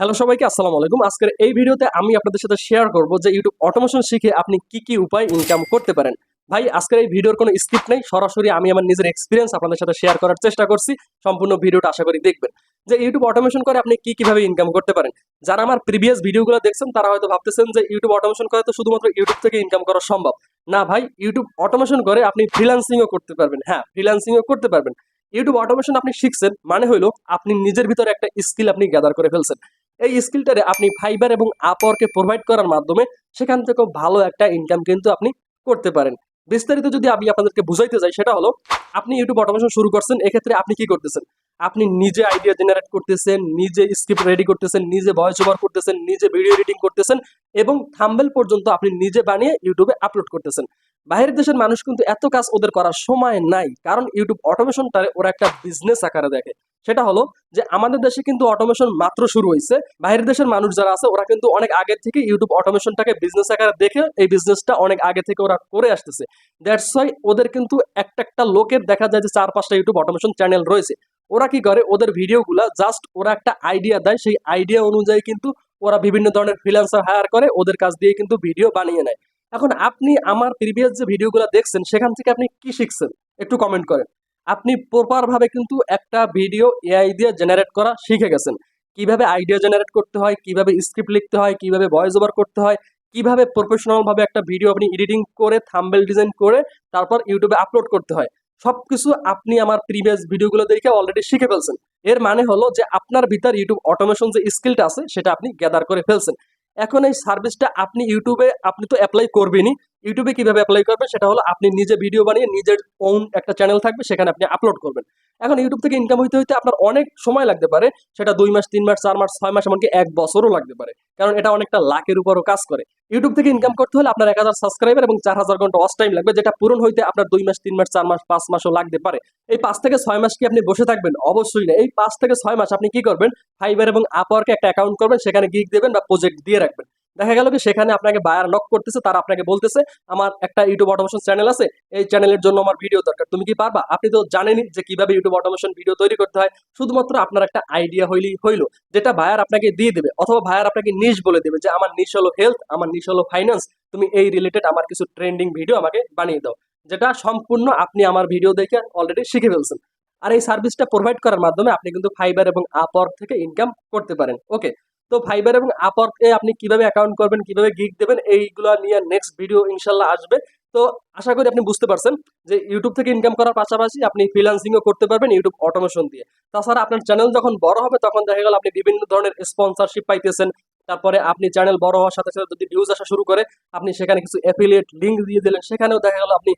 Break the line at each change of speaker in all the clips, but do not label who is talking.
Hello সবাইকে, আসসালামু আলাইকুম। আজকের এই ভিডিওতে আমি আপনাদের সাথে শেয়ার করব যে ইউটিউব অটোমেশন শিখে আপনি কি কি উপায় ইনকাম করতে পারেন। ভাই, আজকের এই ভিডিওর কোনো স্ক্রিপ্ট নেই। সরাসরি আমি আমার নিজের এক্সপিরিয়েন্স আপনাদের সাথে শেয়ার করার চেষ্টা করছি। সম্পূর্ণ ভিডিওটা আশা করি দেখবেন। যে ইউটিউব অটোমেশন করে আপনি কি কীভাবে ইনকাম করতে পারেন? যারা আমার প্রিভিয়াস ভিডিওগুলো দেখছেন, তারা হয়তো ভাবতেছেন যে ইউটিউব অটোমেশন করে তো শুধুমাত্র ইউটিউব থেকে ইনকাম করা সম্ভব। না ভাই ইউটিউব অটোমেশন করে আপনি ফ্রিল্যান্সিংও করতে পারবেন। হ্যাঁ ফ্রিল্যান্সিংও করতে পারবেন। ইউটিউব অটোমেশন আপনি শিখছেন মানে হলো আপনি নিজের ভিতরে একটা স্কিল আপনি গ্যাদার করে ফেলছেন। এই স্কিলটারে আপনি ফাইবার এবং আপওয়ার্কে প্রোভাইড করার মাধ্যমে সেখান থেকেও ভালো একটা ইনকাম কিন্তু আপনি করতে পারেন। বিস্তারিত যদি আমি আপনাদেরকে বুঝাইতে যাই সেটা হলো, আপনি ইউটিউব অটোমেশন শুরু করছেন, এক্ষেত্রে আপনি কি করতেছেন? আপনি নিজে আইডিয়া জেনারেট করতেছেন, নিজে স্ক্রিপ্ট রেডি করতেছেন, নিজে ভয়েস ওভার করতেছেন, নিজে ভিডিও এডিটিং করতেছেন এবং থাম্বেল পর্যন্ত আপনি নিজে বানিয়ে ইউটিউবে আপলোড করতেছেন। বাইরের দেশের মানুষ কিন্তু এত কাজ ওদের করার সময় নাই। কারণ ইউটিউব অটোমেশনটা ওরা একটা বিজনেস আকারে দেখে। সেটা হলো যে আমাদের দেশে কিন্তু অটোমেশন মাত্র শুরু হয়েছে। বাইরের দেশের মানুষ যারা আছে, ওরা কিন্তু অনেক আগে থেকে ইউটিউব অটোমেশনটাকে বিজনেস আকারে দেখে এই বিজনেসটা অনেক আগে থেকে ওরা করে আসতেছে। দ্যাটস ওয়াই ওদের কিন্তু একটা একটা লোকের দেখা যায় যে চার পাঁচটা ইউটিউব অটোমেশন চ্যানেল রয়েছে। ওরা কি করে? ওদের ভিডিওগুলা জাস্ট ওরা একটা আইডিয়া দেয়। সেই আইডিয়া অনুযায়ী কিন্তু ওরা বিভিন্ন ধরনের ফ্রিল্যান্সার হায়ার করে। ওদের কাজ দিয়ে কিন্তু ভিডিও বানিয়ে নেয়। এখন আপনি আমার প্রিভিয়াস যে ভিডিওগুলো দেখছেন, সেখান থেকে আপনি কি শিখছেন? একটু কমেন্ট করেন। আপনি প্রপার ভাবে কিন্তু একটা ভিডিও এআই দিয়ে জেনারেট করা শিখে গেছেন। কীভাবে আইডিয়া জেনারেট করতে হয়, কীভাবে স্ক্রিপ্ট লিখতে হয়, কীভাবে ভয়েস ওভার করতে হয়, কীভাবে প্রফেশনাল ভাবে একটা ভিডিও আপনি এডিটিং করে থাম্বেল ডিজাইন করে, তারপর ইউটিউবে আপলোড করতে হয়। সবকিছু আপনি আমার প্রিভিয়াস ভিডিওগুলো দেখে অলরেডি শিখে ফেলছেন। এর মানে হলো যে আপনার ভিতর ইউটিউব অটোমেশন যে স্কিলটা আছে, সেটা আপনি গ্যাদার করে ফেলছেন। এখন এই সার্ভিসটা আপনি ইউটিউবে আপনি তো অ্যাপ্লাই করবেনই। ইউটিউবে কীভাবে অ্যাপ্লাই করবেন সেটা হলো আপনি নিজে ভিডিও বানিয়ে নিজের ওন একটা চ্যানেল থাকবে, সেখানে আপনি আপলোড করবেন। এখন ইউটিউব থেকে ইনকাম হইতে হইতে আপনার অনেক সময় লাগতে পারে, সেটা দুই মাস, তিন মাস, চার মাস, ছয় মাস, এমনকি এক বছরও লাগতে পারে। কারণ এটা অনেকটা লাখের উপরও কাজ করে। ইউটিউব থেকে ইনকাম করতে হলে আপনার এক হাজার সাবস্ক্রাইবার এবং চার হাজার ঘণ্টা অস টাইম লাগবে, যেটা পূরণ হইতে আপনার দুই মাস, তিন মাস, চার মাস, পাঁচ মাসও লাগতে পারে। এই পাঁচ থেকে ছয় মাস কি আপনি বসে থাকবেন? অবশ্যই না। এই পাঁচ থেকে ছয় মাস আপনি কি করবেন? ফাইবার এবং আপওয়ার্কে একটা অ্যাকাউন্ট করবেন, সেখানে গিগ দেবেন বা প্রজেক্ট দিয়ে রাখবেন। দেখা গেল কি সেখানে আপনাকে বায়ার নক করতেছে, তারা আপনাকে বলতেছে, আমার একটা ইউটিউব অটোমেশন চ্যানেল আছে, এই চ্যানেলের জন্য আমার ভিডিও দরকার। তুমি কি পারবা? আপনি তো জানেনই যে কীভাবে ইউটিউব অটোমেশন ভিডিও তৈরি করতে হয়, শুধুমাত্র আপনার একটা আইডিয়া হইলেই হইল, যেটা বায়ার আপনাকে দিয়ে দেবে, অথবা বায়ার আপনাকে নিশ বলে দেবে যে, আমার নিশ হলো হেলথ আমার নিশ হলো ফাইন্যান্স তুমি এই রিলেটেড আমার কিছু ট্রেন্ডিং ভিডিও আমাকে বানিয়ে দাও। যেটা সম্পূর্ণ আপনি আমার ভিডিও দেখে অলরেডি শিখে ফেলছেন। আর এই সার্ভিসটা প্রোভাইড করার মাধ্যমে আপনি কিন্তু ফাইবার এবং আপওয়ার্ক থেকে ইনকাম করতে পারেন। ওকে তো ফাইবার এবং আপওয়ার্কে আপনি কীভাবে অ্যাকাউন্ট করবেন, কীভাবে গিগ দেবেন, এইগুলো নিয়ে নেক্সট ভিডিও ইনশাল্লাহ আসবে। তো আশা করি আপনি বুঝতে পারছেন যে ইউটিউব থেকে ইনকাম করার পাশাপাশি আপনি ফ্রিলান্সিংও করতে পারবেন ইউটিউব অটোমেশন দিয়ে। তাছাড়া আপনার চ্যানেল যখন বড় হবে, তখন দেখা গেল আপনি বিভিন্ন ধরনের স্পন্সরশিপ পাইতেছেন। তারপরে আপনি চ্যানেল বড় হওয়ার সাথে সাথে যদি ভিউজ আসা শুরু করে, আপনি সেখানে কিছু অ্যাফিলিয়েট লিঙ্ক দিয়ে দিলেন, সেখানেও দেখা গেল আপনি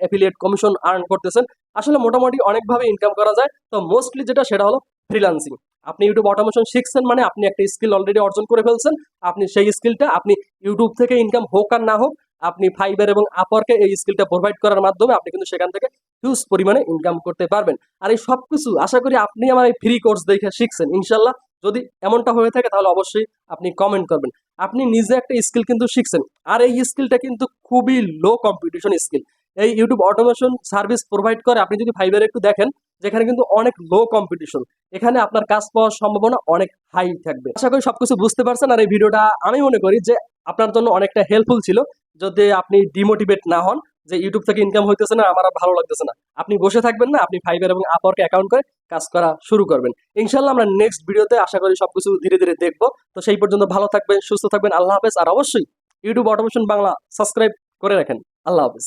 অ্যাফিলিয়েট কমিশন আর্ন করতেছেন। আসলে মোটামুটি অনেকভাবে ইনকাম করা যায়। তো মোস্টলি যেটা, সেটা হলো ফ্রিলান্সিং আপনি ইউটিউব অটোমেশন শিখছেন মানে আপনি একটা স্কিল অলরেডি অর্জন করে ফেলছেন, আপনি সেই স্কিলটা আপনি ইউটিউব থেকে ইনকাম হোক আর না হোক, আপনি ফাইবার এবং আপওয়ার্কে এই স্কিলটা প্রোভাইড করার মাধ্যমে আপনি কিন্তু সেখান থেকে হিউজ পরিমাণে ইনকাম করতে পারবেন। আর এই সব কিছু আশা করি আপনি আমার এই ফ্রি কোর্স দেখে শিখছেন ইনশাল্লাহ যদি এমনটা হয়ে থাকে তাহলে অবশ্যই আপনি কমেন্ট করবেন। আপনি নিজে একটা স্কিল কিন্তু শিখছেন, আর এই স্কিলটা কিন্তু খুবই লো কম্পিটিশন স্কিল এই ইউটিউব অটোমেশন সার্ভিস প্রোভাইড করে, আপনি যদি ফাইবারে একটু দেখেন যেখানে কিন্তু অনেক লো কম্পিটিশন এখানে আপনার কাজ পাওয়ার সম্ভাবনা অনেক হাই থাকবে। আশা করি সবকিছু বুঝতে পারছেন। আর এই ভিডিওটা আমি মনে করি যে আপনার জন্য অনেকটা হেল্পফুল ছিল। যদি আপনি ডিমোটিভেট না হন, যে ইউটিউব থেকে ইনকাম হইতেছে না, আমার ভালো লাগতেছে না। আপনি বসে থাকবেন না, আপনি ফাইবার এবং আপওয়ার্কে অ্যাকাউন্ট করে কাজ করা শুরু করবেন। ইনশাল্লাহ আমরা নেক্সট ভিডিওতে আশা করি সবকিছু ধীরে ধীরে দেখব। তো সেই পর্যন্ত ভালো থাকবেন, সুস্থ থাকবেন। আল্লাহ হাফেজ। আর অবশ্যই ইউটিউব অটোমেশন বাংলা সাবস্ক্রাইব করে রাখেন। আল্লাহ হাফেজ।